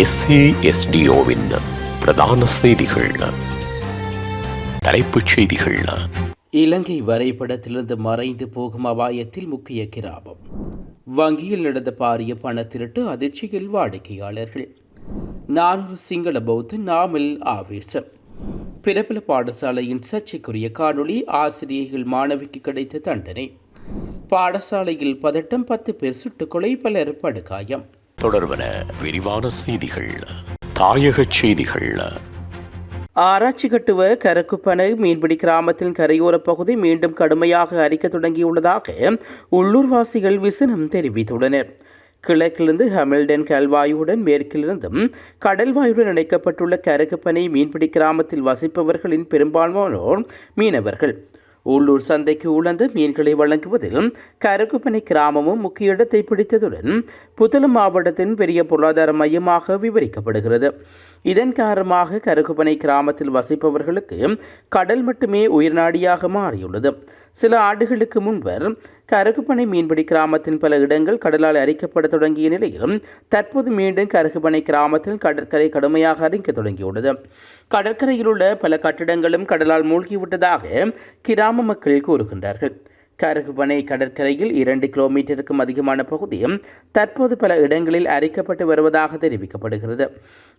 எஸ்ஏஎஸ்டிஓவின் பிரதான செய்திகள். தலைப்புச் செய்திகள். இலங்கை வரைபடத்திலிருந்து மறைந்து போகும் அபாயத்தில் முக்கிய கிராமம் வங்கியில் நடந்த பாரிய பண திருட்டு அதிர்ச்சியில் வாடிக்கையாளர்கள். நானூறு சிங்கள பௌத்த நாமில் ஆவேசம். பிரபல பாடசாலையின் சர்ச்சைக்குரிய காணொளி ஆசிரியர்கள் மாணவிக்கு கிடைத்த தண்டனை. பாடசாலையில் பதட்டம் பத்து பேர் சுட்டுக்கொலை பலர் படுகாயம். தொடர்பன விரிவான செய்திகள் தாயகச் செய்திகள். ஆராய்ச்சி கட்டுவ கரக்குப்பனை மீன்பிடி கிராமத்தின் கரையோரப் பகுதி மீண்டும் கடுமையாக அரிக்க தொடங்கியுள்ளதாக உள்ளூர்வாசிகள் விசனம் தெரிவித்துள்ளனர். கிழக்கிலிருந்து ஹமில்டன் கல்வாயுடன் மேற்கிலிருந்தும் கடல்வாயுடன் இணைக்கப்பட்டுள்ள கரக்குப்பனை மீன்பிடி கிராமத்தில் வசிப்பவர்களின் பெரும்பான்மையோர் மீனவர்கள். உள்ளூர் சந்தைக்கு உழந்து மீன்களை வழங்குவதில் கரக்குப்பனை கிராமமும் முக்கிய இடத்தை பிடித்ததுடன் புத்தளம் மாவட்டத்தின் பெரிய பொருளாதார மையமாக விவரிக்கப்படுகிறது. இதன் காரணமாக கரகுப்பனை கிராமத்தில் வசிப்பவர்களுக்கு கடல் மட்டுமே உயிர்நாடியாக மாறியுள்ளது. சில ஆண்டுகளுக்கு முன்பர் கரகுப்பனை மீன்பிடி கிராமத்தின் பல இடங்கள் கடலால் அரிக்கப்பட தொடங்கிய நிலையிலும் தற்போது மீண்டும் கரகுப்பனை கிராமத்தில் கடற்கரை கடுமையாக அரிக்க தொடங்கியுள்ளது. கடற்கரையில் உள்ள பல கட்டிடங்களும் கடலால் மூழ்கிவிட்டதாக கிராம மக்கள் கூறுகின்றார்கள். கருகுபனை கடற்கரையில் இரண்டு கிலோமீட்டருக்கும் அதிகமான பகுதியும் தற்போது பல இடங்களில் அரிக்கப்பட்டு வருவதாக தெரிவிக்கப்படுகிறது.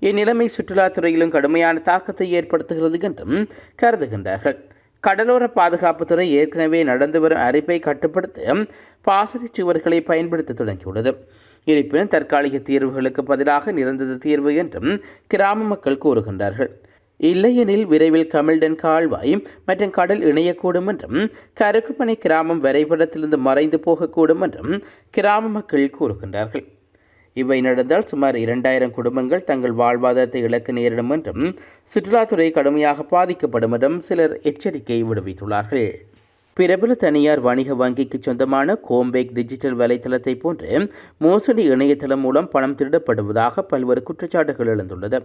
இந்நிலைமை சுற்றுலாத்துறையிலும் கடுமையான தாக்கத்தை ஏற்படுத்துகிறது என்றும் கருதுகின்றார்கள். கடலோர பாதுகாப்புத்துறை ஏற்கனவே நடந்து வரும் அரிப்பை கட்டுப்படுத்த பாசறை சுவர்களை பயன்படுத்த தொடங்கியுள்ளது. இருப்பினும் தற்காலிக தீர்வுகளுக்கு பதிலாக நிரந்தர தீர்வு என்றும் கிராம மக்கள் கூறுகின்றார்கள். இல்லையெனில் விரைவில் கமிழ்டன் கால்வாய் மற்றும் கடல் இணையக்கூடும் என்றும் கருக்குப்பனை கிராமம் வரைபடத்திலிருந்து மறைந்து போகக்கூடும் என்றும் கிராம மக்கள் கூறுகின்றார்கள். இவை நடந்தால் சுமார் இரண்டாயிரம் குடும்பங்கள் தங்கள் வாழ்வாதாரத்தை இழக்க நேரிடும் என்றும் சுற்றுலாத்துறை கடுமையாக பாதிக்கப்படும் என்றும் சிலர் எச்சரிக்கை விடுவித்துள்ளார்கள். பிரபல தனியார் வணிக வங்கிக்கு சொந்தமான கோம்பேக் டிஜிட்டல் வலைத்தளத்தை போன்று மோசடி இணையதளம் மூலம் பணம் திருடப்படுவதாக பல்வேறு குற்றச்சாட்டுகள் எழுந்துள்ளது.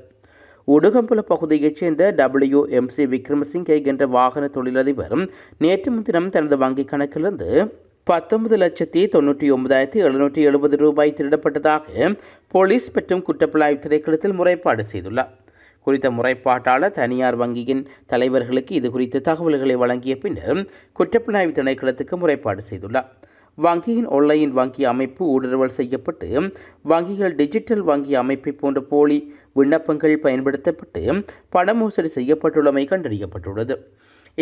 உடுகம்புல பகுதியைச் சேர்ந்த டபிள்யூ எம்சி விக்ரமசிங்கே என்ற வாகன தொழிலதிபர் நேற்று முன்தினம் தனது வங்கிக் கணக்கிலிருந்து பத்தொன்பது லட்சத்தி தொண்ணூற்றி ஒன்பதாயிரத்தி எழுநூற்றி எழுபது ரூபாய் திருடப்பட்டதாக போலீஸ் மற்றும் குற்றப்புலாய்வு திணைக்களத்தில் முறைப்பாடு செய்துள்ளார். குறித்த முறைப்பாட்டாளர் தனியார் வங்கியின் தலைவர்களுக்கு இது குறித்த தகவல்களை வழங்கிய பின்னர் குற்றப்புலனாய்வு திணைக்களத்துக்கு முறைப்பாடு செய்துள்ளார். வங்கியின் ஒன்லைன் வங்கி அமைப்பு ஊடுருவல் செய்யப்பட்டு வங்கிகள் டிஜிட்டல் வங்கி அமைப்பை போன்ற போலி விண்ணப்பங்கள் பயன்படுத்தப்பட்டு பண மோசடி செய்யப்பட்டுள்ளமை கண்டறியப்பட்டுள்ளது.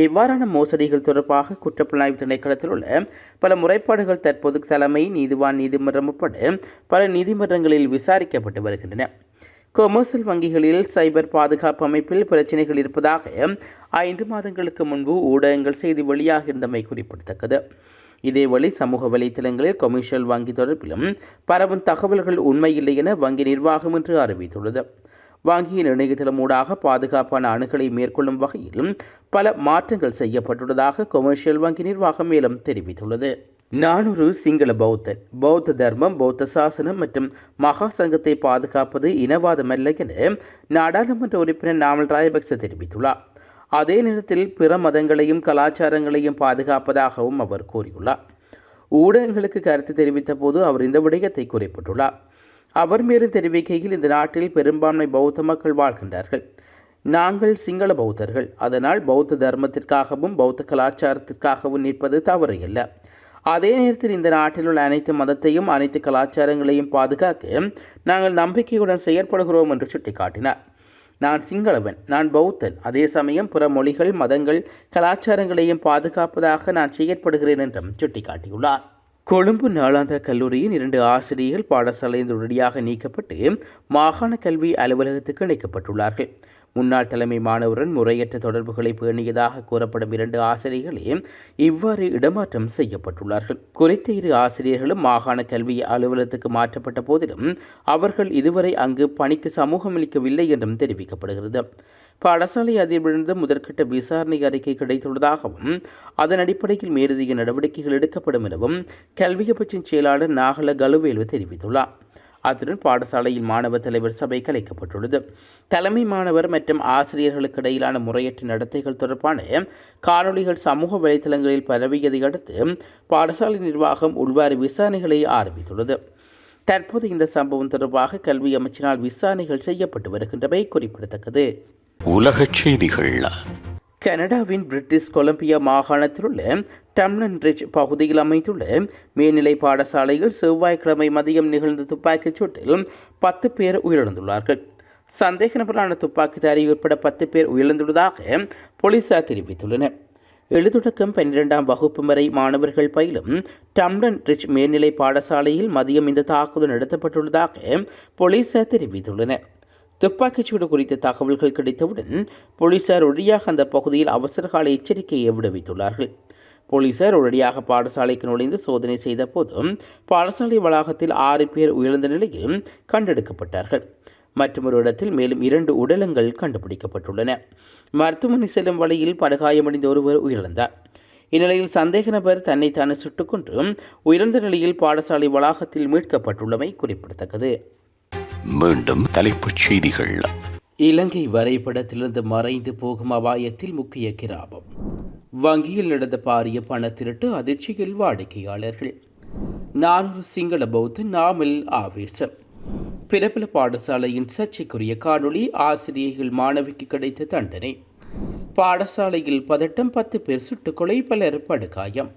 இவ்வாறான மோசடிகள் தொடர்பாக குற்றப்புலனாய்வு திணைக்களத்தில் உள்ள பல முறைப்பாடுகள் தற்போது தலைமை நீதிவான் நீதிமன்றம் உட்பட பல நீதிமன்றங்களில் விசாரிக்கப்பட்டு வருகின்றன. கொமர்சியல் வங்கிகளில் சைபர் பாதுகாப்பு அமைப்பில் பிரச்சினைகள் இருப்பதாக ஐந்து மாதங்களுக்கு முன்பு ஊடகங்கள் செய்தி வெளியாகியிருந்தமை குறிப்பிடத்தக்கது. இதேவழி சமூக வலைத்தளங்களில் கொமர்ஷியல் வங்கி தொடர்பிலும் பரவும் தகவல்கள் உண்மையில்லை என வங்கி நிர்வாகம் என்று அறிவித்துள்ளது. வங்கியின் இணையதளம் ஊடாக பாதுகாப்பான அணுகலை மேற்கொள்ளும் வகையிலும் பல மாற்றங்கள் செய்யப்பட்டுள்ளதாக கொமர்ஷியல் வங்கி நிர்வாகம் மேலும் தெரிவித்துள்ளது. நானூறு சிங்கள பௌத்தன் பௌத்த தர்மம் பௌத்த சாசனம் மற்றும் மகா சங்கத்தை பாதுகாப்பது இனவாதமல்ல என நாடாளுமன்ற உறுப்பினர் நாமல் ராயபக்ச தெரிவித்துள்ளார். அதே நேரத்தில் பிற மதங்களையும் கலாச்சாரங்களையும் பாதுகாப்பதாகவும் அவர் கூறியுள்ளார். ஊடகங்களுக்கு கருத்து தெரிவித்த போது அவர் இந்த விடயத்தை குறிப்பிட்டுள்ளார். அவர் மேலும் தெரிவிக்கையில் இந்த நாட்டில் பெரும்பான்மை பௌத்த மக்கள் வாழ்கின்றார்கள். நாங்கள் சிங்கள பௌத்தர்கள். அதனால் பௌத்த தர்மத்திற்காகவும் பௌத்த கலாச்சாரத்திற்காகவும் நிற்பது தவறு இல்லை அதே நேரத்தில் இந்த நாட்டில் உள்ள அனைத்து மதத்தையும் அனைத்து கலாச்சாரங்களையும் பாதுகாக்க நாங்கள் நம்பிக்கையுடன் செயற்படுகிறோம் என்று சுட்டிக்காட்டினார். நான் சிங்களவன் நான் பௌத்தன். அதே சமயம் பிற மொழிகள் மதங்கள் கலாச்சாரங்களையும் பாதுகாப்பதாக நான் செயற்படுகிறேன் என்றும் சுட்டிக்காட்டியுள்ளார். கொழும்பு நாளாந்த கல்லூரியின் இரண்டு ஆசிரியர்கள் பாடசாலையில் உடனடியாக நீக்கப்பட்டு மாகாண கல்வி அலுவலகத்துக்கு இணைக்கப்பட்டுள்ளார்கள் முன்னாள் தலைமை மாணவருடன் முறையற்ற தொடர்புகளை பேணியதாக கூறப்படும் இரண்டு ஆசிரியர்களே இவ்வாறு இடமாற்றம் செய்யப்பட்டுள்ளார்கள். குறித்த இரு ஆசிரியர்களும் மாகாண கல்வி அலுவலகத்துக்கு மாற்றப்பட்ட போதிலும் அவர்கள் இதுவரை அங்கு பணிக்கு சமூகமளிக்கவில்லை என்றும் தெரிவிக்கப்படுகிறது. பாடசாலை அதிபரிடம் முதற்கட்ட விசாரணை அறிக்கை கிடைத்துள்ளதாகவும் அதன் அடிப்படையில் மேலதிக நடவடிக்கைகள் எடுக்கப்படும் எனவும் கல்வியபட்சின் செயலாளர் நாகல கலுவேலு தெரிவித்துள்ளார். அத்துடன் பாடசாலையில் மாணவர் தலைவர் சபை கலைக்கப்பட்டுள்ளது. தலைமை மாணவர் மற்றும் ஆசிரியர்களுக்கு இடையிலான முறையற்ற நடத்தைகள் தொடர்பான காணொலிகள் சமூக வலைதளங்களில் பரவியதை அடுத்து பாடசாலை நிர்வாகம் உள்வாரி விசாரணைகளை ஆரம்பித்துள்ளது. தற்போது இந்த சம்பவம் தொடர்பாக கல்வி அமைச்சினால் விசாரணைகள் செய்யப்பட்டு வருகின்றமை குறிப்பிடத்தக்கது. உலகச் செய்திகள். கனடாவின் பிரிட்டிஷ் கொலம்பியா மாகாணத்தில் உள்ள டம்லன் ரிச் பகுதியில் அமைந்துள்ள மேல்நிலை பாடசாலையில் செவ்வாய்க்கிழமை மதியம் நிகழ்ந்த துப்பாக்கிச் சூட்டில் பத்து பேர் உயிரிழந்துள்ளார்கள். சந்தேக நபரான துப்பாக்கிதாரி உட்பட பத்து பேர் உயிரிழந்துள்ளதாக போலீசார் தெரிவித்துள்ளனர். எழுதுடக்கம் பன்னிரெண்டாம் வகுப்பு வரை மாணவர்கள் பயிலும் டம்டன் ரிச் மேல்நிலை பாடசாலையில் மதியம் இந்த தாக்குதல் நடத்தப்பட்டுள்ளதாக போலீசார் தெரிவித்துள்ளனர். துப்பாக்கிச்சூடு குறித்த தகவல்கள் கிடைத்தவுடன் போலீசார் உடனடியாக அந்த பகுதியில் அவசரகால எச்சரிக்கையை விடுவித்துள்ளார்கள். போலீசார் உடனடியாக பாடசாலைக்கு நுழைந்து சோதனை செய்த போதும் பாடசாலை வளாகத்தில் ஆறு பேர் உயர்ந்த நிலையில் கண்டெடுக்கப்பட்டார்கள். மற்றொரு இடத்தில் மேலும் இரண்டு உடலங்கள் கண்டுபிடிக்கப்பட்டுள்ளன. மருத்துவமனை செல்லும் வழியில் படுகாயமடைந்த ஒருவர் உயிரிழந்தார். இந்நிலையில் சந்தேக நபர் தன்னைத்தானே சுட்டுக்கொண்டு உயர்ந்த நிலையில் பாடசாலை வளாகத்தில் மீட்கப்பட்டுள்ளமை குறிப்பிடத்தக்கது. மீண்டும் தலைப்புச் செய்திகள். இலங்கை வரைபடத்திலிருந்து மறைந்து போகும் அபாயத்தில் முக்கிய கிராமம் வங்கியில் நடந்த பாரிய பண திருட்டு அதிர்ச்சியில் வாடிக்கையாளர்கள். நானூறு சிங்கள பௌத்த நாமல் ஆவேசம். பிரபல பாடசாலையின் சர்ச்சைக்குரிய காணொளி ஆசிரியர்கள் மாணவிக்கு கிடைத்த தண்டனை. பாடசாலையில் பதட்டம் பத்து பேர் சுட்டுக்கொலை பலர் படுகாயம்.